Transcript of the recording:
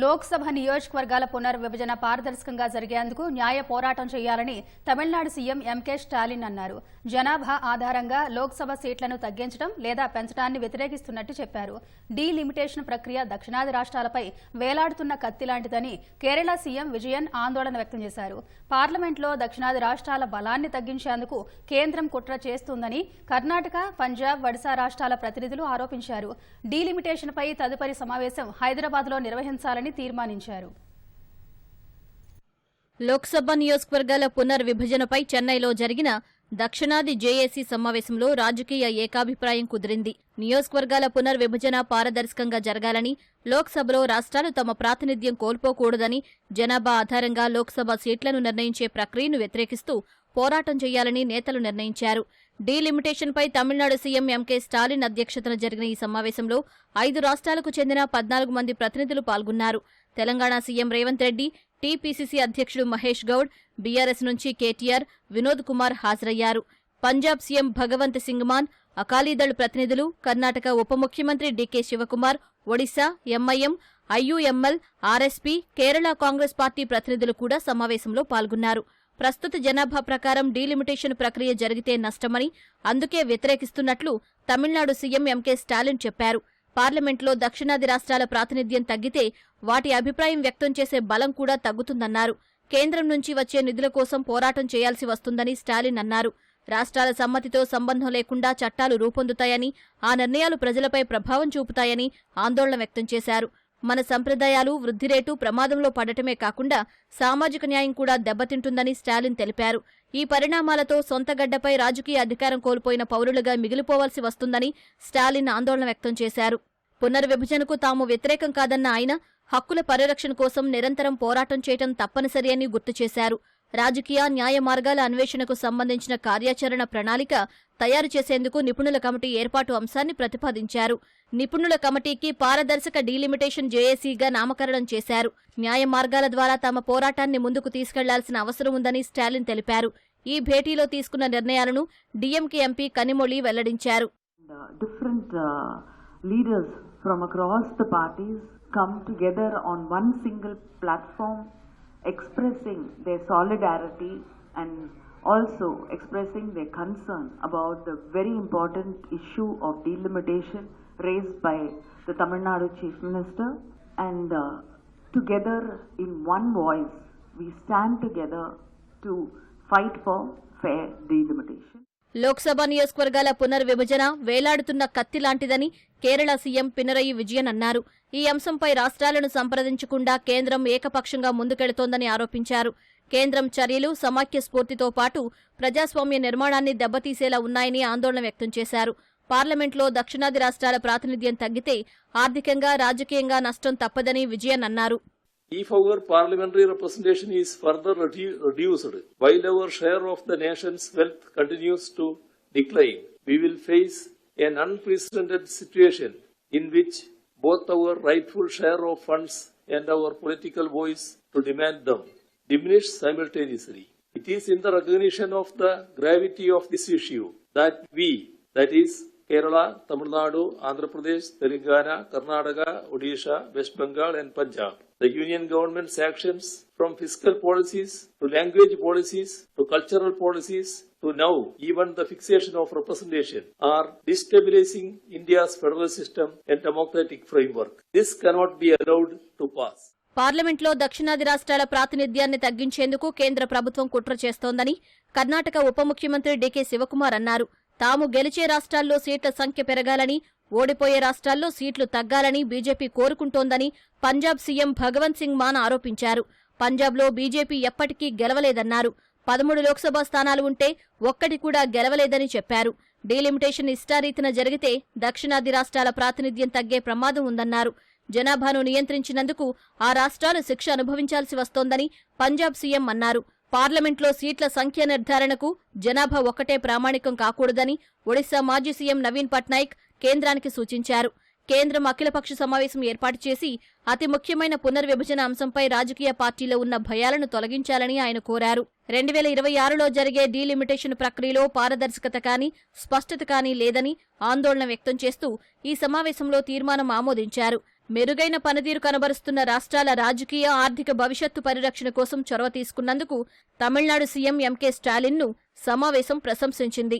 లోక్సభ నియోజకవర్గాల పునర్విభజన పారదర్శకంగా జరిగేందుకు న్యాయ పోరాటం చేయాలని తమిళనాడు సీఎం ఎంకే స్టాలిన్ అన్నారు. జనాభా ఆధారంగా లోక్సభ సీట్లను తగ్గించడం లేదా పెంచడాన్ని వ్యతిరేకిస్తున్నట్టు చెప్పారు. డీలిమిటేషన్ ప్రక్రియ దక్షిణాది రాష్ట్రాలపై వేలాడుతున్న కత్తి లాంటిదని కేరళ సీఎం విజయన్ ఆందోళన వ్యక్తం చేశారు. పార్లమెంట్లో దక్షిణాది రాష్ట్రాల బలాన్ని తగ్గించేందుకు కేంద్రం కుట్ర చేస్తుందని కర్ణాటక పంజాబ్ ఒడిశా రాష్ట్రాల ప్రతినిధులు ఆరోపించారు. డీలిమిటేషన్పై తదుపరి సమావేశం హైదరాబాద్లో నిర్వహించాలని తీర్మానించారు. లోక్సభ నియోజకవర్గాల పునర్విభజనపై చెన్నైలో జరిగిన దక్షిణాది జేఏసీ సమావేశంలో రాజకీయ ఏకాభిప్రాయం కుదిరింది. నియోజకవర్గాల పునర్విభజన పారదర్శకంగా జరగాలని లోక్సభలో రాష్ట్రాలు తమ ప్రాతినిధ్యం కోల్పోకూడదని జనాభా ఆధారంగా లోక్సభ సీట్లను నిర్ణయించే ప్రక్రియను వ్యతిరేకిస్తూ పోరాటం చేయాలని నేతలు నిర్ణయించారు. డీలిమిటేషన్పై తమిళనాడు సీఎం ఎంకే స్టాలిన్ అధ్యక్షతన జరిగిన ఈ సమావేశంలో ఐదు రాష్ట్రాలకు చెందిన పద్నాలుగు మంది ప్రతినిధులు పాల్గొన్నారు. తెలంగాణ సీఎం రేవంత్ రెడ్డి టీపీసీసీ అధ్యక్షుడు మహేష్ గౌడ్ బీఆర్ఎస్ నుంచి కేటీఆర్ వినోద్ కుమార్ హాజరయ్యారు. పంజాబ్ సీఎం భగవంత్ సింగ్ మాన్ అకాలీదళ్ ప్రతినిధులు కర్ణాటక ఉప ముఖ్యమంత్రి DK Shivakumar Odisha MIM IUML RSP Kerala Congress party ప్రతినిధులు కూడా సమావేశంలో పాల్గొన్నారు. ప్రస్తుత జనాభా ప్రకారం డీలిమిటేషన్ ప్రక్రియ జరిగితే నష్టమని అందుకే వ్యతిరేకిస్తున్నట్లు తమిళనాడు సీఎం ఎంకే స్టాలిన్ చెప్పారు. పార్లమెంట్లో దక్షిణాది రాష్ట్రాల ప్రాతినిధ్యం తగ్గితే వాటి అభిప్రాయం వ్యక్తం చేసే బలం కూడా తగ్గుతుందన్నారు. కేంద్రం నుంచి వచ్చే నిధుల కోసం పోరాటం చేయాల్సి వస్తుందని స్టాలిన్ అన్నారు. రాష్ట్రాల సమ్మతితో సంబంధం లేకుండా చట్టాలు రూపొందుతాయని ఆ నిర్ణయాలు ప్రజలపై ప్రభావం చూపుతాయని ఆందోళన వ్యక్తం చేశారు. మన సంప్రదాయాలు వృద్ధి రేటు ప్రమాదంలో పడటమే కాకుండా సామాజిక న్యాయం కూడా దెబ్బతింటుందని స్టాలిన్ తెలిపారు. ఈ పరిణామాలతో సొంత గడ్డపై రాజకీయ అధికారం కోల్పోయిన పౌరులుగా మిగిలిపోవాల్సి వస్తుందని స్టాలిన్ ఆందోళన వ్యక్తం చేశారు. పునర్విభజనకు తాము వ్యతిరేకం కాదన్న ఆయన హక్కుల పరిరక్షణ కోసం నిరంతరం పోరాటం చేయటం తప్పనిసరి అని గుర్తు చేశారు. రాజకీయ న్యాయ మార్గాల అన్వేషణకు సంబంధించిన కార్యాచరణ ప్రణాళిక తయారు చేసేందుకు నిపుణుల కమిటీ ఏర్పాటు అంశాన్ని ప్రతిపాదించారు. నిపుణుల కమిటీకి పారదర్శక డీలిమిటేషన్ జేఏసీగా నామకరణం చేశారు. న్యాయ మార్గాల ద్వారా తమ పోరాటాన్ని ముందుకు తీసుకెళ్ళాల్సిన అవసరం ఉందని స్టాలిన్ తెలిపారు. ఈ భేటీలో తీసుకున్న నిర్ణయాలను డిఎంకే ఎంపీ కనిమొళి వెల్లడించారు. Uh, from across the parties come together on one single platform expressing their solidarity and also expressing their concern about the very important issue of delimitation raised by the Tamil Nadu Chief Minister and uh, together in one voice we stand together to fight for fair delimitation. Lok Sabha నియోజకవర్గాల పునర్విభజన వేలాడుతున్న కత్తి లాంటిదని Kerala CM Pinarayi Vijayan అన్నారు. ఈ అంశంపై రాష్ట్రాలను సంప్రదించకుండా కేంద్రం ఏకపక్షంగా ముందుకెడుతోందని ఆరోపించారు. కేంద్రం చర్యలు సమాఖ్య స్ఫూర్తితో పాటు ప్రజాస్వామ్య నిర్మాణాన్ని దెబ్బతీసేలా ఉన్నాయని ఆందోళన వ్యక్తం చేశారు. పార్లమెంట్లో దక్షిణాది రాష్ట్రాల ప్రాతినిధ్యం తగ్గితే ఆర్థికంగా రాజకీయంగా నష్టం తప్పదని విజయన్ అన్నారు. If our parliamentary representation is further redu- reduced, while our share of the nation's wealth continues to decline, we will face an unprecedented situation in which both our rightful share of funds and our political voice to demand them diminish simultaneously. It is in the recognition of the gravity of this issue that we, that is, Kerala Tamil Nadu Andhra Pradesh Telangana Karnataka Odisha West Bengal and Punjab. The union government actions from physical policies to language policies to cultural policies to now even the fixation of representation are destabilising India's federal system and democratic framework this cannot be allowed to pass పార్లమెంట్లో దక్షిణాది రాష్ట్రాల ప్రాతినిధ్యాన్ని తగ్గించేందుకు కేంద్ర ప్రభుత్వం కుట్ర చేస్తోందని కర్ణాటక ఉప ముఖ్యమంత్రి డికే శివకుమార్ అన్నారు. తాము గెలిచే రాష్ట్రాల్లో సీట్ల సంఖ్య పెరగాలని ఓడిపోయే రాష్ట్రాల్లో సీట్లు తగ్గాలని బీజేపీ కోరుకుంటోందని పంజాబ్ సీఎం భగవంత్ సింగ్ మాన్ ఆరోపించారు. పంజాబ్లో బీజేపీ ఎప్పటికీ గెలవలేదన్నారు. పదమూడు లోక్సభ స్థానాలు ఉంటే ఒక్కటి కూడా గెలవలేదని చెప్పారు. డీలిమిటేషన్ ఇష్టారీతిన జరిగితే దక్షిణాది రాష్ట్రాల ప్రాతినిధ్యం తగ్గే ప్రమాదం ఉందన్నారు. జనాభాను నియంత్రించినందుకు ఆ రాష్ట్రాలు శిక్ష అనుభవించాల్సి వస్తోందని పంజాబ్ సీఎం అన్నారు. పార్లమెంట్లో సీట్ల సంఖ్య నిర్ధారణకు జనాభా ఒక్కటే ప్రామాణికం కాకూడదని ఒడిశా మాజీ సీఎం నవీన్ పట్నాయక్ కేంద్రానికి సూచించారు. కేంద్రం అఖిలపక్ష సమావేశం ఏర్పాటు చేసి అతి ముఖ్యమైన పునర్విభజన అంశంపై రాజకీయ పార్టీలో ఉన్న భయాలను తొలగించాలని ఆయన కోరారు. రెండు వేల ఇరవై ఆరులో జరిగే డీలిమిటేషన్ ప్రక్రియలో పారదర్శకత కానీ స్పష్టత కానీ లేదని ఆందోళన వ్యక్తం చేస్తూ ఈ సమావేశంలో తీర్మానం ఆమోదించారు. మెరుగైన పనితీరు కనబరుస్తున్న రాష్ట్రాల రాజకీయ ఆర్థిక భవిష్యత్తు పరిరక్షణ కోసం చొరవ తీసుకున్నందుకు తమిళనాడు సీఎం ఎంకే స్టాలిన్ను సమావేశం ప్రశంసించింది.